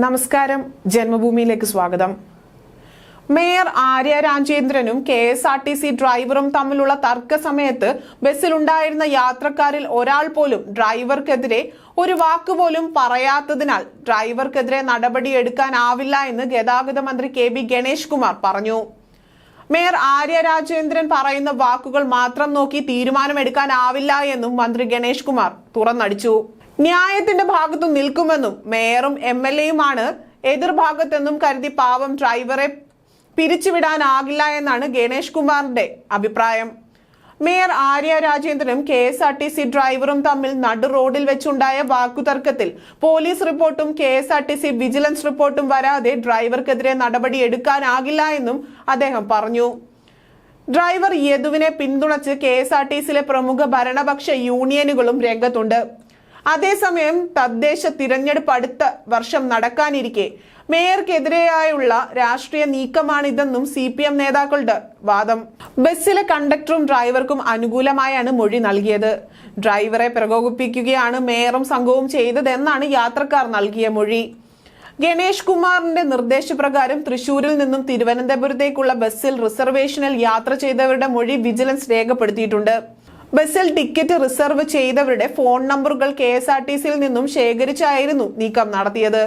നമസ്കാരം. ജന്മഭൂമിയിലേക്ക് സ്വാഗതം. Mayor Arya രാജേന്ദ്രനും K S R T C ഡ്രൈവറും തമ്മിലുള്ള തർക്ക സമയത്ത് ബസ്സിലുണ്ടായിരുന്ന യാത്രക്കാരിൽ ഒരാൾ പോലും ഡ്രൈവർക്കെതിരെ ഒരു വാക്കുപോലും പറയാത്തതിനാൽ ഡ്രൈവർക്കെതിരെ നടപടിയെടുക്കാനാവില്ല എന്ന് ഗതാഗത മന്ത്രി കെ ബി ഗണേഷ് കുമാർ പറഞ്ഞു. മേയർ ആര്യ രാജേന്ദ്രൻ പറയുന്ന വാക്കുകൾ മാത്രം നോക്കി തീരുമാനമെടുക്കാനാവില്ല എന്നും മന്ത്രി ഗണേഷ് കുമാർ തുറന്നടിച്ചു. ന്യായത്തിന്റെ ഭാഗത്തു നിൽക്കുമെന്നും മേയറും എം എൽ എയുമാണ് എതിർഭാഗത്തെന്നും കരുതി പാവം ഡ്രൈവറെ പിരിച്ചുവിടാനാകില്ല എന്നാണ് ഗണേഷ് കുമാറിന്റെ അഭിപ്രായം. Mayor Arya രാജേന്ദ്രനും K S R T C ഡ്രൈവറും തമ്മിൽ നടു റോഡിൽ വെച്ചുണ്ടായ വാക്കുതർക്കത്തിൽ പോലീസ് റിപ്പോർട്ടും K S R T C vigilance റിപ്പോർട്ടും വരാതെ ഡ്രൈവർക്കെതിരെ നടപടി എടുക്കാനാകില്ല എന്നും അദ്ദേഹം പറഞ്ഞു. ഡ്രൈവർ യദുവിനെ പിന്തുണച്ച് കെ എസ് ആർ ടി സിയിലെ പ്രമുഖ ഭരണപക്ഷ യൂണിയനുകളും രംഗത്തുണ്ട്. അതേസമയം തദ്ദേശ തിരഞ്ഞെടുപ്പ് അടുത്ത വർഷം നടക്കാനിരിക്കെ മേയർക്കെതിരെയായുള്ള രാഷ്ട്രീയ നീക്കമാണിതെന്നും സി പി എം നേതാക്കളുടെ വാദം. ബസ്സിലെ കണ്ടക്ടറും ഡ്രൈവർക്കും അനുകൂലമായാണ് മൊഴി നൽകിയത്. ഡ്രൈവറെ പ്രകോപിപ്പിക്കുകയാണ് മേയറും സംഘവും ചെയ്തതെന്നാണ് യാത്രക്കാർ നൽകിയ മൊഴി. ഗണേഷ് കുമാറിന്റെ നിർദ്ദേശപ്രകാരം തൃശൂരിൽ നിന്നും തിരുവനന്തപുരത്തേക്കുള്ള ബസ്സിൽ റിസർവേഷനിൽ യാത്ര ചെയ്തവരുടെ മൊഴി വിജിലൻസ് രേഖപ്പെടുത്തിയിട്ടുണ്ട്. ബസ്സിൽ ടിക്കറ്റ് റിസർവ് ചെയ്തവരുടെ ഫോൺ നമ്പറുകൾ കെ നിന്നും ശേഖരിച്ചായിരുന്നു നീക്കം നടത്തിയത്.